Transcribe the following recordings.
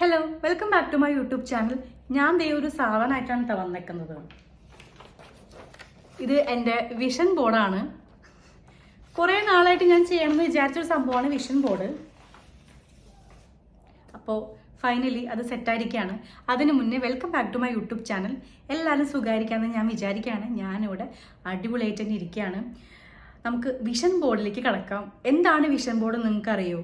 Hello welcome back to my YouTube channel ഞാൻ ദേ ഒരു സാധനമായിട്ടാണ് കേട്ടോ ഇത് എന്റെ വിഷൻ ബോർഡാണ് കുറേ നാളായിട്ട് ഞാൻ ചെയ്യണമെന്ന് വിചാരിച്ചൊരു സംഭവമാണ് വിഷൻ ബോർഡ് അപ്പോൾ ഫൈനലി അത് സെറ്റായിരിക്കുകയാണ് അതിന് മുന്നേ welcome back to my YouTube channel എല്ലാവരും സുഖമായിരിക്കാമെന്ന് ഞാൻ വിചാരിക്കുകയാണ്. ഞാനിവിടെ അടിപൊളിയായിട്ട് തന്നെ ഇരിക്കുകയാണ്. നമുക്ക് വിഷൻ ബോർഡിലേക്ക് കടക്കാം. എന്താണ് വിഷൻ ബോർഡ് നിങ്ങൾക്കറിയോ?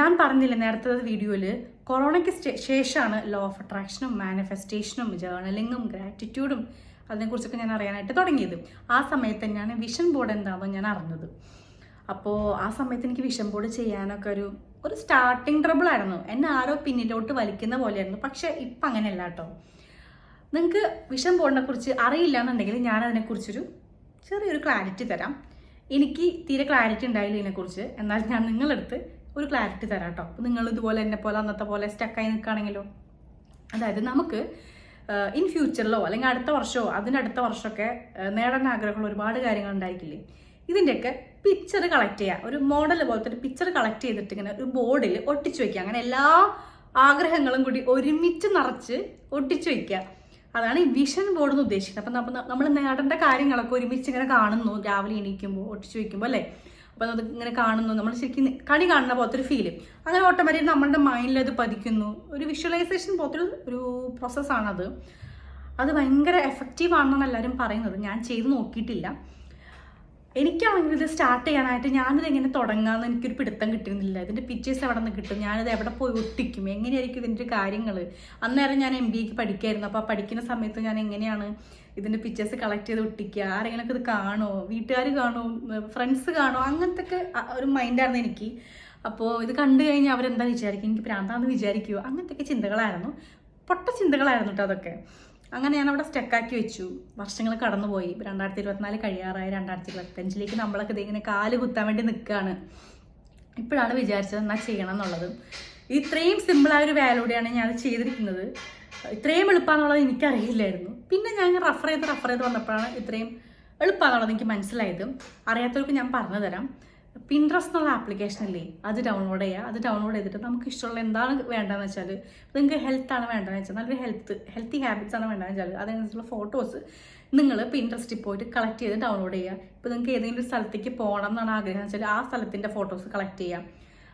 ഞാൻ പറഞ്ഞില്ല നേരത്തെ വീഡിയോയിൽ കൊറോണയ്ക്ക് ശേഷമാണ് ലോ ഓഫ് അട്രാക്ഷനും മാനിഫെസ്റ്റേഷനും ജേർണലിങ്ങും ഗ്രാറ്റിറ്റ്യൂഡും അതിനെക്കുറിച്ചൊക്കെ ഞാൻ അറിയാനായിട്ട് തുടങ്ങിയത്. ആ സമയത്ത് തന്നെയാണ് വിഷൻ ബോർഡ് എന്താണെന്ന് ഞാൻ അറിഞ്ഞത്. അപ്പോൾ ആ സമയത്ത് എനിക്ക് വിഷൻ ബോർഡ് ചെയ്യാനൊക്കെ ഒരു ഒരു സ്റ്റാർട്ടിങ് ട്രബിൾ ആയിരുന്നു. എന്നെ ആരോ പിന്നിലോട്ട് വലിക്കുന്ന പോലെയായിരുന്നു. പക്ഷേ ഇപ്പം അങ്ങനെയല്ല കേട്ടോ. നിങ്ങൾക്ക് വിഷൻ ബോർഡിനെ കുറിച്ച് അറിയില്ല എന്നുണ്ടെങ്കിൽ ഞാൻ അതിനെക്കുറിച്ചൊരു ചെറിയൊരു ക്ലാരിറ്റി തരാം. എനിക്ക് തീരെ ക്ലാരിറ്റി ഉണ്ടായില്ല ഇതിനെക്കുറിച്ച്. എന്നാൽ ഞാൻ നിങ്ങളെടുത്ത് ഒരു ക്ലാരിറ്റി തരാം കേട്ടോ അപ്പോൾ നിങ്ങൾ ഇതുപോലെ എന്നെ പോലെ അന്നത്തെ പോലെ സ്റ്റക്കായി നിൽക്കുകയാണെങ്കിലോ? അതായത് നമുക്ക് ഇൻ ഫ്യൂച്ചറിലോ അല്ലെങ്കിൽ അടുത്ത വർഷമോ അതിനടുത്ത വർഷമൊക്കെ നേടാൻ ആഗ്രഹമുള്ള ഒരുപാട് കാര്യങ്ങൾ ഉണ്ടായിരിക്കില്ലേ? ഇതിന്റെയൊക്കെ പിക്ചർ കളക്ട് ചെയ്യുക ഒരു മോഡൽ പോലത്തെ ഒരു പിക്ചർ കളക്ട് ചെയ്തിട്ട് ഇങ്ങനെ ഒരു ബോർഡിൽ ഒട്ടിച്ചു വയ്ക്കുക അങ്ങനെ എല്ലാ ആഗ്രഹങ്ങളും കൂടി ഒരുമിച്ച് നിറച്ച് ഒട്ടിച്ചു വയ്ക്കുക അതാണ് ഈ വിഷൻ ബോർഡ് എന്ന് ഉദ്ദേശിക്കുന്നത്. അപ്പം നമ്മൾ നമ്മൾ നേടേണ്ട കാര്യങ്ങളൊക്കെ ഒരുമിച്ച് ഇങ്ങനെ കാണുന്നു. രാവിലെ എണീക്കുമ്പോൾ ഒട്ടിച്ചു വയ്ക്കുമ്പോൾ അല്ലേ? അപ്പം അത് ഇങ്ങനെ കാണുന്നു. നമ്മൾ ശരിക്കും കണി കാണുന്ന പോലത്തെ ഒരു ഫീൽ അങ്ങനെ ഓട്ടോമാറ്റിക് നമ്മളുടെ മൈൻഡിൽ അത് പതിക്കുന്നു. ഒരു വിഷ്വലൈസേഷൻ പോലത്തെ ഒരു- പ്രോസസ്സാണത് അത് ഭയങ്കര എഫക്റ്റീവ് ആണെന്നാണ് എല്ലാവരും പറയുന്നത്. ഞാൻ ചെയ്ത് നോക്കിയിട്ടില്ല. എനിക്കാണെങ്കിൽ ഇത് സ്റ്റാർട്ട് ചെയ്യാനായിട്ട് ഞാനിത് എങ്ങനെ തുടങ്ങാമെന്ന് എനിക്കൊരു പിടുത്തം കിട്ടുന്നില്ല ഇതിന്റെ പിക്ചേഴ്സ് എവിടെ നിന്ന് കിട്ടും? ഞാനിത് എവിടെ പോയി ഒട്ടിക്കും? എങ്ങനെയായിരിക്കും ഇതിന്റെ കാര്യങ്ങൾ അന്നേരം ഞാൻ എം ബി എക്ക് പഠിക്കായിരുന്നു. അപ്പോൾ പഠിക്കുന്ന സമയത്ത് ഞാൻ എങ്ങനെയാണ് ഇതിന്റെ പിക്ചേഴ്സ് കളക്ട് ചെയ്ത് ഒട്ടിക്കുക? ആരെങ്കിലൊക്കെ ഇത് കാണോ വീട്ടുകാർ കാണോ ഫ്രണ്ട്സ് കാണോ അങ്ങനത്തെ ഒക്കെ ഒരു മൈൻഡായിരുന്നു എനിക്ക്. അപ്പോൾ ഇത് കണ്ടു കഴിഞ്ഞാൽ അവരെന്താ വിചാരിക്കും? എനിക്ക് പ്രാന്താന്ന് വിചാരിക്കുമോ അങ്ങനത്തെ ചിന്തകളായിരുന്നു. പൊട്ട ചിന്തകളായിരുന്നു കേട്ടോ അതൊക്കെ. അങ്ങനെ ഞാൻ അവിടെ സ്റ്റക്കാക്കി വെച്ചു. വർഷങ്ങൾ കടന്നുപോയി. രണ്ടായിരത്തി ഇരുപത്തിനാല് കഴിയാറായി. രണ്ടായിരത്തി ഇരുപത്തഞ്ചിലേക്ക് നമ്മളൊക്കെ ഇതിങ്ങനെ കാൽ കുത്താൻ വേണ്ടി നിൽക്കുകയാണ് ഇപ്പോഴാണ് വിചാരിച്ചത് എന്നാൽ ചെയ്യണം എന്നുള്ളത്. ഇത്രയും സിമ്പിളായ ഒരു വാലൂടെയാണ് ഞാൻ ചെയ്തിരിക്കുന്നത്. ഇത്രയും എളുപ്പമാണെന്നുള്ളത് എനിക്കറിയില്ലായിരുന്നു. പിന്നെ ഞാൻ റഫർ ചെയ്ത് റഫർ ചെയ്ത് വന്നപ്പോഴാണ് ഇത്രയും എളുപ്പമാണെന്നുള്ളത് എനിക്ക് മനസ്സിലായത്. അറിയാത്തവർക്ക് ഞാൻ പറഞ്ഞു തരാം പിൻട്രസ്റ്റ് എന്നുള്ള ആപ്ലിക്കേഷൻ അല്ലേ? അത് ഡൗൺലോഡ് ചെയ്യുക അത് ഡൗൺലോഡ് ചെയ്തിട്ട് നമുക്ക് ഇഷ്ടമുള്ള എന്താണ് വേണ്ടതെന്ന് വെച്ചാൽ നിങ്ങൾക്ക് ഹെൽത്ത് ആണ് വേണ്ടതെന്ന് വെച്ചാൽ നല്ലൊരു ഹെൽത്ത് ഹെൽത്തി ഹാബിറ്റ്സ് ആണ് വേണ്ടതെന്ന് വെച്ചാൽ അതനുസരിച്ചുള്ള ഫോട്ടോസ് നിങ്ങൾ പിൻട്രസ്റ്റിൽ പോയിട്ട് കളക്ട് ചെയ്ത് ഡൗൺലോഡ് ചെയ്യുക ഇപ്പോൾ നിങ്ങൾക്ക് ഏതെങ്കിലും ഒരു സ്ഥലത്തേക്ക് പോകണം എന്നാണ് ആഗ്രഹം വെച്ചാൽ ആ സ്ഥലത്തിന്റെ ഫോട്ടോസ് കളക്ട് ചെയ്യാം.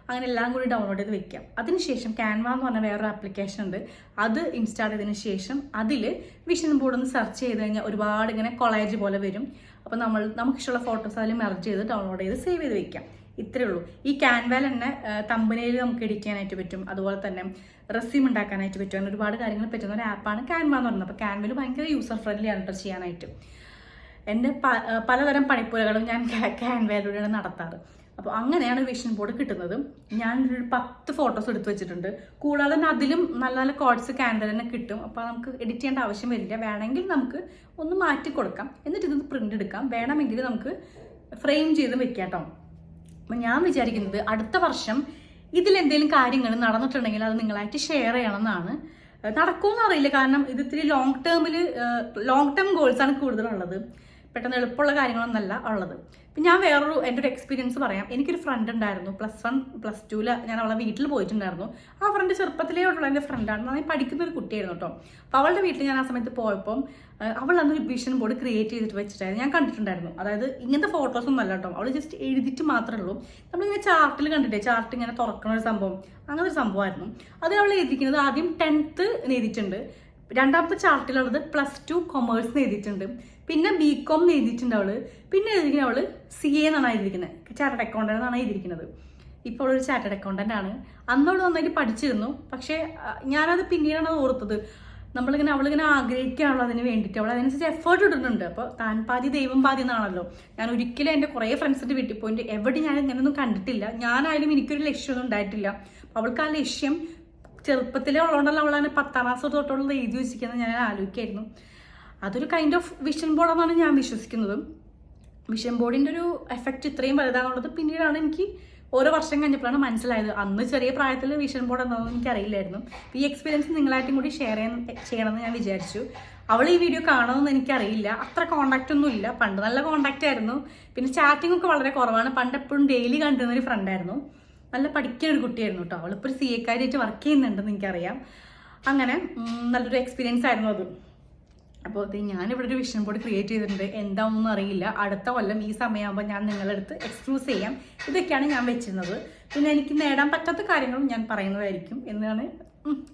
അങ്ങനെ എല്ലാം കൂടി ഡൗൺലോഡ് ചെയ്ത് വെക്കാം. അതിനുശേഷം ക്യാൻവ എന്ന് പറഞ്ഞ വേറൊരു ആപ്ലിക്കേഷൻ ഉണ്ട്. അത് ഇൻസ്റ്റാൾ ചെയ്തതിന് ശേഷം അതിൽ വിഷൻ ബോർഡ് ഒന്ന് സെർച്ച് ചെയ്ത് കഴിഞ്ഞാൽ ഒരുപാട് ഇങ്ങനെ കൊളേജ് പോലെ വരും. അപ്പോൾ നമ്മൾ നമുക്കിഷ്ടമുള്ള ഫോട്ടോസ് അതിൽ മെർജ് ചെയ്ത് ഡൗൺലോഡ് ചെയ്ത് സേവ് ചെയ്ത് വെക്കാം. ഇത്രയേ ഉള്ളൂ. ഈ ക്യാൻവാൽ തന്നെ തമ്പനയിൽ നമുക്ക് ചെയ്യാനായിട്ട് പറ്റും. അതുപോലെ തന്നെ റെസ്യൂം ഉണ്ടാക്കാനായിട്ട് പറ്റും. അങ്ങനെ ഒരുപാട് കാര്യങ്ങൾ പറ്റുന്ന ഒരു ആപ്പാണ് ക്യാൻവ എന്ന് പറയുന്നത്. അപ്പോൾ ക്യാൻവയിൽ ഭയങ്കര യൂസർ ഫ്രണ്ട്ലി ആണ് ചെയ്യാനായിട്ട്. എന്റെ പലതരം പണിപ്പുരകളും ഞാൻ ക്യാൻവയിലൂടെയാണ് നടത്താറ്. അപ്പോൾ അങ്ങനെയാണ് വിഷൻ ബോർഡ് കിട്ടുന്നത്. ഞാൻ ഒരു പത്ത് ഫോട്ടോസ് എടുത്തു വെച്ചിട്ടുണ്ട്. കൂടാതെ തന്നെ അതിലും നല്ല നല്ല കോഡ്സ് ക്യാൻഡൽ തന്നെ കിട്ടും. അപ്പോൾ നമുക്ക് എഡിറ്റ് ചെയ്യേണ്ട ആവശ്യം വരില്ല. വേണമെങ്കിൽ നമുക്ക് ഒന്ന് മാറ്റി കൊടുക്കാം. എന്നിട്ട് ഇതൊന്ന് പ്രിന്റ് എടുക്കാം. വേണമെങ്കിൽ നമുക്ക് ഫ്രെയിം ചെയ്ത് വെക്കാം കേട്ടോ ഞാൻ വിചാരിക്കുന്നത് അടുത്ത വർഷം ഇതിലെന്തെങ്കിലും കാര്യങ്ങൾ നടന്നിട്ടുണ്ടെങ്കിൽ അത് നിങ്ങളായിട്ട് ഷെയർ ചെയ്യണമെന്നാണ്. നടക്കുമെന്ന് അറിയില്ല. കാരണം ഇത് ഇത്തിരി ലോങ് ടേമിൽ ലോങ് ടേം ഗോൾസ് ആണ് കൂടുതലുള്ളത്. പെട്ടെന്ന് എളുപ്പമുള്ള കാര്യങ്ങളൊന്നല്ല ഉള്ളത്. ഇപ്പം ഞാൻ വേറൊരു എന്റെ ഒരു എക്സ്പീരിയൻസ് പറയാം. എനിക്കൊരു ഫ്രണ്ട് ഉണ്ടായിരുന്നു. പ്ലസ് വൺ പ്ലസ് ടുവിൽ ഞാൻ അവളെ വീട്ടിൽ പോയിട്ടുണ്ടായിരുന്നു. ആ ഫ്രണ്ട് ചെറുപ്പത്തിലേ ഉള്ള എന്റെ ഫ്രണ്ടാണ് നന്നായി പഠിക്കുന്ന ഒരു കുട്ടിയായിരുന്നു കേട്ടോ. അപ്പോൾ അവളുടെ വീട്ടിൽ ഞാൻ ആ സമയത്ത് പോയപ്പം അവൾ അന്ന് വിഷൻ ബോർഡ് ക്രിയേറ്റ് ചെയ്തിട്ട് വെച്ചിട്ടായിരുന്നു. ഞാൻ കണ്ടിട്ടുണ്ടായിരുന്നു. അതായത് ഇങ്ങനത്തെ ഫോട്ടോസൊന്നും അല്ല കേട്ടോ. അവൾ ജസ്റ്റ് എഴുതിയിട്ട് മാത്രമേ ഉള്ളൂ. നമ്മളിങ്ങനെ ചാർട്ടിൽ കണ്ടിട്ടേ ചാർട്ട് ഇങ്ങനെ തുറക്കുന്ന ഒരു സംഭവം. അങ്ങനെ ഒരു സംഭവമായിരുന്നു. അതിൽ അവൾ എഴുതിക്കുന്നത് ആദ്യം ടെൻത്ത് എഴുതിയിട്ടുണ്ട്. രണ്ടാമത്തെ ചാർട്ടിലുള്ളത് പ്ലസ് ടു കൊമേഴ്സ് എഴുതിയിട്ടുണ്ട്. പിന്നെ ബി കോം എഴുതിയിട്ടുണ്ട് അവൾ. പിന്നെ എഴുതിയിരിക്കുന്ന അവൾ സി എ എന്നാണ് എഴുതിയിരിക്കുന്നത്. ചാർട്ടഡ് അക്കൗണ്ടന്റ് എന്നാണ് എഴുതിയിരിക്കുന്നത്. ഇപ്പോൾ ഒരു ചാർട്ടഡ് അക്കൗണ്ടന്റ് ആണ്. അന്നോട് നന്നായിട്ട് പഠിച്ചിരുന്നു. പക്ഷേ ഞാനത് പിന്നീടാണ് ഓർത്തത്. നമ്മളിങ്ങനെ അവളിങ്ങനെ ആഗ്രഹിക്കുകയാണല്ലോ അതിന് വേണ്ടിയിട്ട് അവൾ അതിനനുസരിച്ച് എഫേർട്ട് ഇട്ടിട്ടുണ്ട്. അപ്പോൾ താൻ പാതി ദൈവം പാതി എന്നാണല്ലോ. ഞാൻ ഒരിക്കലും എന്റെ കുറേ ഫ്രണ്ട്സിന്റെ വീട്ടിൽ പോയിട്ട് എവിടെ ഞാൻ ഇങ്ങനെയൊന്നും കണ്ടിട്ടില്ല. ഞാനായാലും എനിക്കൊരു ലക്ഷ്യമൊന്നും ഉണ്ടായിട്ടില്ല. അവൾക്ക് ആ ലക്ഷ്യം ചെറുപ്പത്തിലേ ഉള്ളതുകൊണ്ടല്ല അവളാണ് പത്താം ക്ലാസ് തൊട്ടുള്ളത് എഴുതി വെച്ചിരിക്കുന്നത്. ഞാൻ ആലോചിക്കായിരുന്നു. അതൊരു കൈൻഡ് ഓഫ് വിഷൻ ബോർഡെന്നാണ് ഞാൻ വിശ്വസിക്കുന്നത്. വിഷൻ ബോർഡിന്റെ ഒരു എഫക്റ്റ് ഇത്രയും വലുതാണുള്ളത് പിന്നീടാണ് എനിക്ക് ഓരോ വർഷം കഴിഞ്ഞപ്പോഴാണ് മനസ്സിലായത്. അന്ന് ചെറിയ പ്രായത്തിൽ വിഷൻ ബോർഡ് എന്താണെന്ന് എനിക്ക് അറിയില്ലായിരുന്നു. ഈ എക്സ്പീരിയൻസ് നിങ്ങളായിട്ടും കൂടി ഷെയർ ചെയ്യാൻ ചെയ്യണമെന്ന് ഞാൻ വിചാരിച്ചു. അവൾ ഈ വീഡിയോ കാണുമെന്ന് എനിക്കറിയില്ല അത്ര കോണ്ടാക്റ്റ് ഒന്നും ഇല്ല. പണ്ട് നല്ല കോണ്ടാക്റ്റ് ആയിരുന്നു. പിന്നെ ചാറ്റിംഗ് ഒക്കെ വളരെ കുറവാണ്. പണ്ട് എപ്പോഴും ഡെയിലി കണ്ടിരുന്ന ഒരു ഫ്രണ്ടായിരുന്നു നല്ല പഠിക്കുന്ന ഒരു കുട്ടിയായിരുന്നു കേട്ടോ അവളിപ്പോൾ ഒരു സി എക്കാരിയായിട്ട് വർക്ക് ചെയ്യുന്നുണ്ടെന്ന് എനിക്കറിയാം. അങ്ങനെ നല്ലൊരു എക്സ്പീരിയൻസ് ആയിരുന്നു അത്. അപ്പോൾ ഇത് ഞാനിവിടെ ഒരു വിഷൻ ബോർഡ് ക്രിയേറ്റ് ചെയ്തിട്ടുണ്ട്. എന്താണെന്നൊന്നും അറിയില്ല. അടുത്ത കൊല്ലം ഈ സമയമാകുമ്പോൾ ഞാൻ നിങ്ങളുടെ അടുത്ത് എക്സ്ക്ലൂസ് ചെയ്യാം. ഇതൊക്കെയാണ് ഞാൻ വെച്ചിരുന്നത്. പിന്നെ എനിക്ക് നേടാൻ പറ്റാത്ത കാര്യങ്ങളും ഞാൻ പറയുന്നതായിരിക്കും എന്നാണ്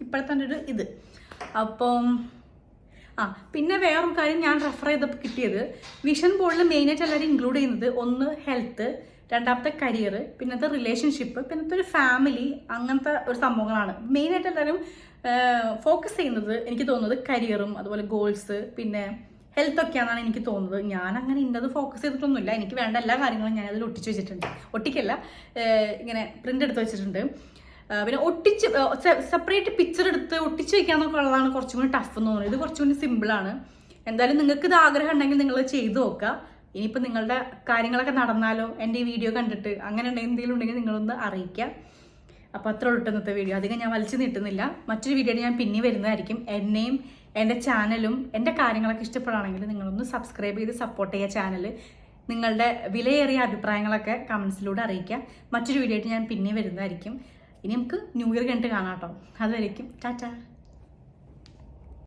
ഇപ്പോഴത്തെ എന്റെ ഒരു ഇത്. അപ്പം ആ പിന്നെ വേറൊരു കാര്യം ഞാൻ റെഫർ ചെയ്തപ്പോൾ കിട്ടിയത്. വിഷൻ ബോർഡിൽ മെയിനായിട്ട് എല്ലാവരും ഇൻക്ലൂഡ് ചെയ്യുന്നത് ഒന്ന് ഹെൽത്ത് രണ്ടാമത്തെ കരിയർ പിന്നത്തെ റിലേഷൻഷിപ്പ് പിന്നത്തെ ഒരു ഫാമിലി അങ്ങനത്തെ ഒരു സംഭവങ്ങളാണ്. മെയിനായിട്ട് എല്ലാവരും ഫോക്കസ് ചെയ്യുന്നത് എനിക്ക് തോന്നുന്നത് കരിയറും അതുപോലെ ഗോൾസ് പിന്നെ ഹെൽത്ത് ഒക്കെയാണെന്നാണ് എനിക്ക് തോന്നുന്നത്. ഞാൻ അങ്ങനെ ഇന്നത് ഫോക്കസ് ചെയ്തിട്ടൊന്നുമില്ല. എനിക്ക് വേണ്ട എല്ലാ കാര്യങ്ങളും ഞാൻ അതിൽ ഒട്ടിച്ച് വെച്ചിട്ടുണ്ട്. ഒട്ടിക്കല്ല ഇങ്ങനെ പ്രിന്റ് എടുത്ത് വെച്ചിട്ടുണ്ട്. പിന്നെ ഒട്ടിച്ച് സെപ്പറേറ്റ് പിക്ചർ എടുത്ത് ഒട്ടിച്ച് വെക്കാന്നൊക്കെ ഉള്ളതാണ് കുറച്ചും കൂടി ടഫ് എന്ന് തോന്നുന്നത്. ഇത് കുറച്ചും കൂടി സിമ്പിളാണ് എന്തായാലും നിങ്ങൾക്ക് ഇത് ആഗ്രഹം ഉണ്ടെങ്കിൽ നിങ്ങൾ ചെയ്തു നോക്കുക. ഇനിയിപ്പോൾ നിങ്ങളുടെ കാര്യങ്ങളൊക്കെ നടന്നാലോ? എന്റെ ഈ വീഡിയോ കണ്ടിട്ട് അങ്ങനെ ഉണ്ടെങ്കിൽ എന്തെങ്കിലും ഉണ്ടെങ്കിൽ നിങ്ങളൊന്ന് അറിയിക്കുക. അപ്പോൾ അത്ര ഉള്ളൂ ഇന്നത്തെ വീഡിയോ. അധികം ഞാൻ വലിച്ചു നീട്ടുന്നില്ല. മറ്റൊരു വീഡിയോ ഞാൻ പിന്നെ വരുന്നതായിരിക്കും. എന്നെയും എന്റെ ചാനലും എന്റെ കാര്യങ്ങളൊക്കെ ഇഷ്ടപ്പെടുകയാണെങ്കിൽ നിങ്ങളൊന്ന് സബ്സ്ക്രൈബ് ചെയ്ത് സപ്പോർട്ട് ചെയ്യുക ചാനൽ നിങ്ങളുടെ വിലയേറിയ അഭിപ്രായങ്ങളൊക്കെ കമൻസിലൂടെ അറിയിക്കുക. മറ്റൊരു വീഡിയോ ആയിട്ട് ഞാൻ പിന്നെ വരുന്നതായിരിക്കും. ഇനി നമുക്ക് ന്യൂ ഇയർ കണ്ടിട്ട് കാണാം കേട്ടോ അതുവരേക്കും. ടാറ്റാ.